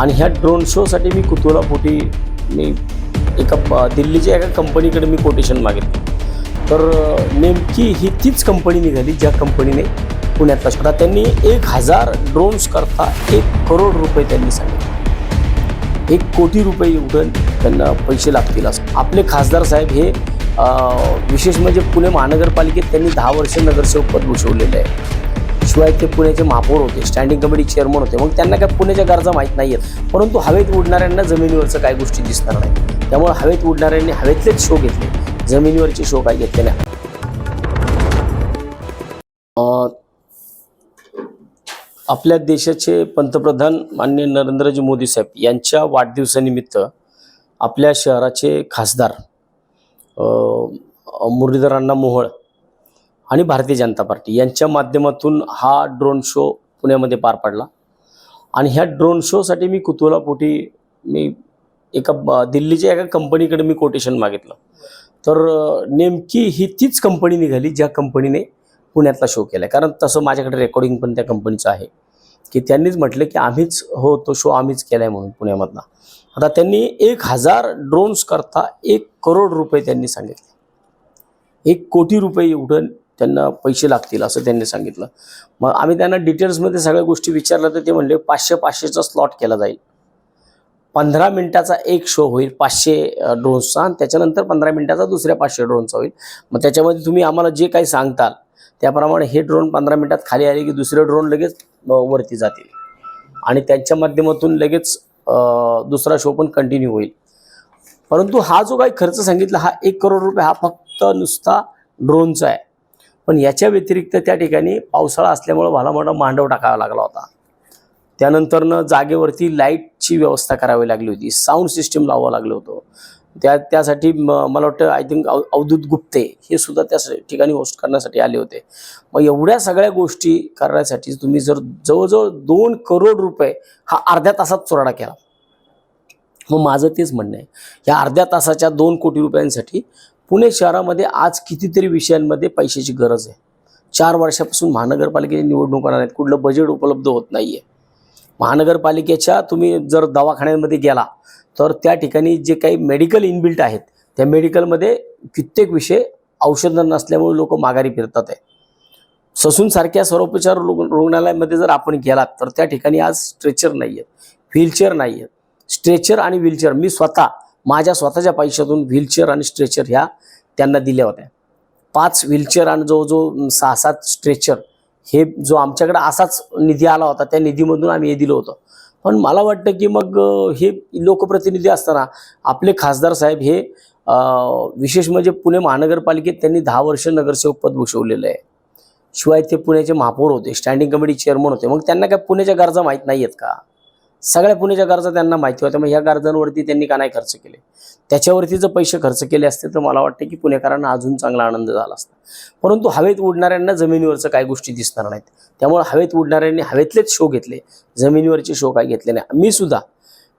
आणि ह्या ड्रोन शोसाठी मी कुतुलापोटी मी एका दिल्लीच्या एका कंपनीकडे मी कोटेशन मागितलं. तर नेमकी ही तीच कंपनी निघाली ज्या कंपनीने पुण्यातला शोधा. त्यांनी एक हजार ड्रोन्स करता एक करोड रुपये त्यांनी सांगितले. एक कोटी रुपये एवढं त्यांना पैसे लागतील असं. आपले खासदार साहेब हे विशेष म्हणजे पुणे महानगरपालिकेत त्यांनी दहा वर्ष नगरसेवक पद भूषवलेलं आहे. शिवाय ते पुण्याचे महापौर होते स्टँडिंग कमिटी चेअरमन होते. मग त्यांना काय पुण्याच्या गरजा माहीत नाही आहेत परंतु हवेत उडणाऱ्यांना जमिनीवरचं काही गोष्टी दिसणार नाही त्यामुळे हवेत उडणाऱ्यांनी हवेतलेच शो घेतले. जमिनीवरचे शो काही घेतले नाही. आपल्या देशाचे पंतप्रधान माननीय नरेंद्रजी मोदी साहेब यांच्या वाढदिवसानिमित्त आपल्या शहराचे खासदार मुरलीधर अण्णा मोहोळ आणि भारतीय जनता पार्टी यांच्या माध्यमातून हा ड्रोन शो पुण्यामध्ये पार पडला. आणि ह्या ड्रोन शोसाठी मी कुतुहलापोटी मी एका ब- दिल्लीच्या एका कंपनीकडे मी कोटेशन मागितलं. तर नेमकी ही तीच कंपनी निघाली ज्या कंपनीने पुण्यातला शो केला कारण तसं माझ्याकडे रेकॉर्डिंग पण त्या कंपनीचं आहे. की त्यांनीच म्हटलं की आम्हीच हो तो शो आम्हीच केला आहे म्हणून पुण्यामधला आता त्यांनी एक हजार ड्रोन्स करता एक करोड रुपये त्यांनी सांगितले. एक कोटी रुपये एवढं त्यांना पैसे लागतील असं त्यांनी सांगितलं. मग आम्ही त्यांना डिटेल्समध्ये सगळ्या गोष्टी विचारल्या तर ते म्हणले पाचशे पाचशेचा स्लॉट केला जाईल. पंधरा मिनिटाचा एक शो होईल पाचशे ड्रोन्सचा आणि त्याच्यानंतर पंधरा मिनिटाचा दुसऱ्या पाचशे ड्रोनचा होईल. मग त्याच्यामध्ये तुम्ही आम्हाला जे काही सांगताल त्याप्रमाणे हे ड्रोन पंधरा मिनिटात खाली आले की दुसरे ड्रोन लगेच वरती जातील. आणि त्यांच्या माध्यमातून लगेच दुसरा शो पण कंटिन्यू होईल. परंतु हा जो काही खर्च सांगितला हा एक करोड रुपये हा फक्त नुसता ड्रोनचा आहे. पण याच्या व्यतिरिक्त त्या ठिकाणी पावसाळा असल्यामुळं मला मोठा मांडव टाकावा लागला होता. त्यानंतरनं जागेवरती लाईटची व्यवस्था करावी लागली होती. साऊंड सिस्टीम लावावं लागलं होतं. त्या त्यासाठी म- मला वाटतं आय थिंक अव अवधूत गुप्ते हे सुद्धा त्या स- ठिकाणी होस्ट करण्यासाठी आले होते. मग एवढ्या सगळ्या गोष्टी करण्यासाठी तुम्ही जर जवळजवळ दोन करोड रुपये हा अर्ध्या तासात चोराडा केला. मग माझं तेच म्हणणं आहे. या अर्ध्या तासाच्या दोन कोटी रुपयांसाठी पुणे शहरामध्ये आज कितीतरी विषयांमध्ये पैशाची गरज आहे. चार वर्षापासून महानगरपालिकेची निवडणुका नाहीत कुठलं बजेट उपलब्ध होत नाही आहे महानगरपालिकेच्या तुम्ही जर दवाखान्यांमध्ये गेला तर त्या ठिकाणी जे काही मेडिकल इनबिल्ट आहेत त्या मेडिकलमध्ये कित्येक विषय औषधं नसल्यामुळे लोक माघारी फिरतात आहे. ससूनसारख्या सर्वोपचार रुग्णालयामध्ये जर आपण गेलात तर त्या ठिकाणी आज स्ट्रेचर नाही आहेत व्हीलचेअर नाही आहेत स्ट्रेचर आणि व्हीलचेअर मी स्वतः माझ्या स्वतःच्या पैशातून व्हीलचेअर आणि स्ट्रेचर ह्या त्यांना दिल्या होत्या. पाच व्हीलचेअर आणि जो जो सहा सात स्ट्रेचर हे जो आमच्याकडे असाच निधी आला होता त्या निधीमधून आम्ही हे दिलं होतं. पण मला वाटतं की मग हे लोकप्रतिनिधी असताना आपले खासदार साहेब हे विशेष म्हणजे पुणे महानगरपालिकेत त्यांनी दहा वर्ष नगरसेवक पद भूषवलेलं आहे. शिवाय ते पुण्याचे महापौर होते स्टँडिंग कमिटी चेअरमन होते. मग त्यांना काय पुण्याच्या गरजा माहीत नाही आहेत का? सगळ्या पुण्याच्या गरजा त्यांना माहिती होत्या. मग ह्या गरजांवरती त्यांनी का नाही खर्च केले? त्याच्यावरती जर पैसे खर्च केले असते तर मला वाटतं की पुणेकरांना अजून चांगला आनंद झाला असता. परंतु हवेत उडणाऱ्यांना जमिनीवरचं काही गोष्टी दिसणार नाहीत. त्यामुळे हवेत उडणाऱ्यांनी हवेतलेच शो घेतले. जमिनीवरचे शो काही घेतले नाही. मी सुद्धा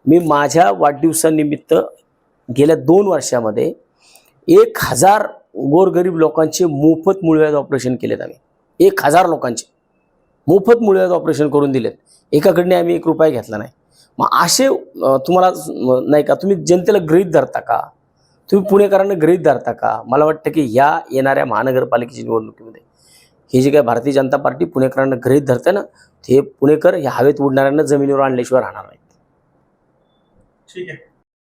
मी माझ्या वाढदिवसानिमित्त गेल्या दोन वर्षामध्ये एक हजार गोरगरीब लोकांचे मोफत मुळव्याध ऑपरेशन केलेत आम्ही. एक हजार लोकांचे. मोफत मुळव्याचं ऑपरेशन करून दिलेत. एकाकडने आम्ही एक रुपया घेतला नाही. मग असे तुम्हाला नाही का तुम्ही जनतेला गृहीत धरता का? तुम्ही पुणेकरांना गृहीत धरता का? मला वाटतं की या येणाऱ्या महानगरपालिकेच्या निवडणुकीमध्ये ही जी काय भारतीय जनता पार्टी पुणेकरांना गृहीत धरते ना ते पुणेकर ह्या हवेत उडणाऱ्यांना जमिनीवर आणल्याशिवाय राहणार नाहीत. ठीक आहे.